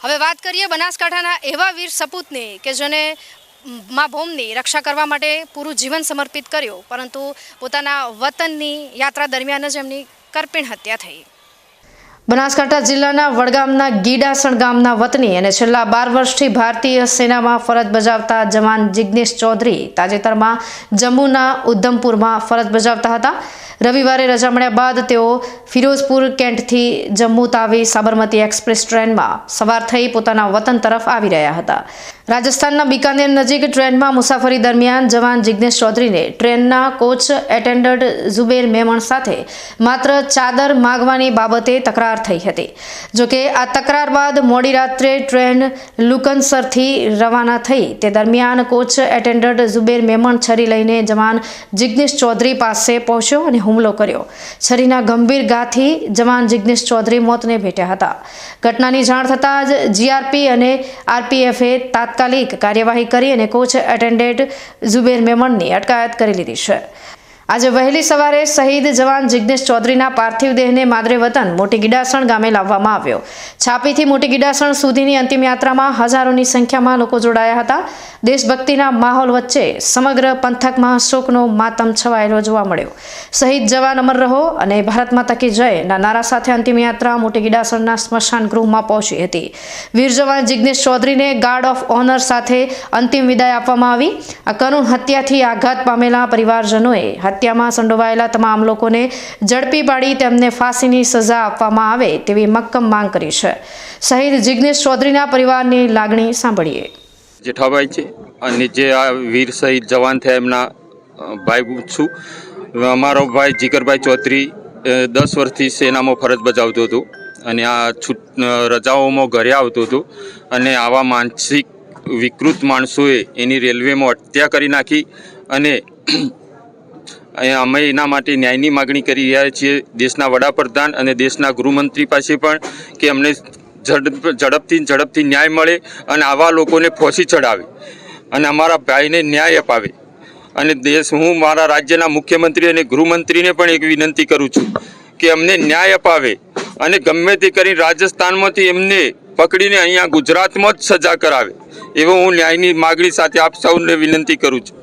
હવે વાત કરીએ બનાસકાંઠાના એવા વીર સપૂતની કે જેને મ, ભૌમની રક્ષા કરવા માટે પૂરું જીવન સમર્પિત કર્યું પરંતુ પોતાના વતનની યાત્રા દરમિયાન જ એમની કરપીણ હત્યા થઈ. બનાસકાંઠા જિલ્લાના વડગામના ગીડાસણ ગામના વતની અને છેલ્લા બાર વર્ષથી ભારતીય સેનામાં ફરજ બજાવતા જવાન જિગ્નેશ ચૌધરી તાજેતરમાં જમ્મુના ઉધમપુરમાં ફરજ બજાવતા હતા. રવિવારે રજા મળ્યા બાદ તેઓ ફિરોઝપુર કેન્ટથી જમ્મુ તાવી સાબરમતી એક્સપ્રેસ ટ્રેનમાં સવાર થઈ પોતાના વતન તરફ આવી રહ્યા હતા. રાજસ્થાનના બિકાનેર નજીક ટ્રેનમાં મુસાફરી દરમિયાન જવાન જિગ્નેશ ચૌધરીને ટ્રેનના કોચ એટેન્ડન્ટ ઝુબેર મેમણ સાથે માત્ર ચાદર માગવાની બાબતે તકરાર થઈ હતી. જોકે આ તકરાર બાદ મોડી રાત્રે ટ્રેન લુકનસરથી રવાના થઈ તે દરમિયાન કોચ એટેન્ડન્ટ ઝુબેર મેમણ છરી લઈને જવાન જિગ્નેશ ચૌધરી પાસે પહોંચ્યો અને હુમલો કર્યો. છરીના ગંભીર ગાથી જવાન જિગ્નેશ ચૌધરી મોતને ભેટ્યા હતા. ઘટનાની જાણ થતાં જ જીઆરપી અને આરપીએફે તાત્કાલિક કાર્યવાહી કરી અને કોચ એટેન્ડેન્ટ ઝુબેર મેમણની અટકાયત કરી લીધી છે. આજે વહેલી સવારે શહીદ જવાન જિજ્ઞેશ ચૌધરીના પાર્થિવ દેહને માદરે વતન મોટી ગીડાસણ ગામે લાવવામાં આવ્યો. છાપીથી મોટી ગીડાસણ સુધીની અંતિમ યાત્રામાં હજારોની સંખ્યામાં લોકો જોડાયા હતા. દેશભક્તિના માહોલ વચ્ચે સમગ્ર પંથકમાં શોકનો માતમ છવાયેલો જોવા મળ્યો. શહીદ જવાન અમર રહો અને ભારત માતા કી જયના નારા સાથે અંતિમ યાત્રા મોટી ગીડાસણના સ્મશાન ગૃહમાં પહોંચી હતી. વીર જવાન જિગ્નેશ ચૌધરીને ગાર્ડ ઓફ ઓનર સાથે અંતિમ વિદાય આપવામાં આવી. આ કરુણ હત્યાથી આઘાત પામેલા પરિવારજનોએ હત્યામાં સંડોવાયેલા તમામ લોકોને ઝડપી પાડી તેમને ફાંસીની સજા આપવામાં આવે તેવી મક્કમ માંગ કરી છે. શહીદ જિજ્ઞેશ ચૌધરીના પરિવારની લાગણી સાંભળીએ. જેઠાભાઈ છે અને જે આ વીર શહીદ જવાન થયા એમના ભાઈ છું. અમારો ભાઈ જીગરભાઈ ચૌધરી દસ વર્ષથી સેનામાં ફરજ બજાવતો હતો અને આ છૂટ રજાઓમાં ઘરે આવતો હતો અને આવા માનસિક વિકૃત માણસોએ એની રેલવેમાં હત્યા કરી નાખી અને અહીંયા અમે એના માટે ન્યાયની માગણી કરી રહ્યા છીએ. દેશના વડાપ્રધાન અને દેશના ગૃહમંત્રી પાસે પણ કે અમને ઝડપ, ઝડપથી ઝડપથી ન્યાય મળે અને આવા લોકોને ફોસી ચડાવે અને અમારા ભાઈને ન્યાય અપાવે. અને દેશ, હું મારા રાજ્યના મુખ્યમંત્રી અને ગૃહમંત્રીને પણ એક વિનંતી કરું છું કે અમને ન્યાય અપાવે અને ગમે તે કરી રાજસ્થાનમાંથી એમને પકડીને અહીંયા ગુજરાતમાં જ સજા કરાવે. એવો હું ન્યાયની માગણી સાથે આપ સૌને વિનંતી કરું છું.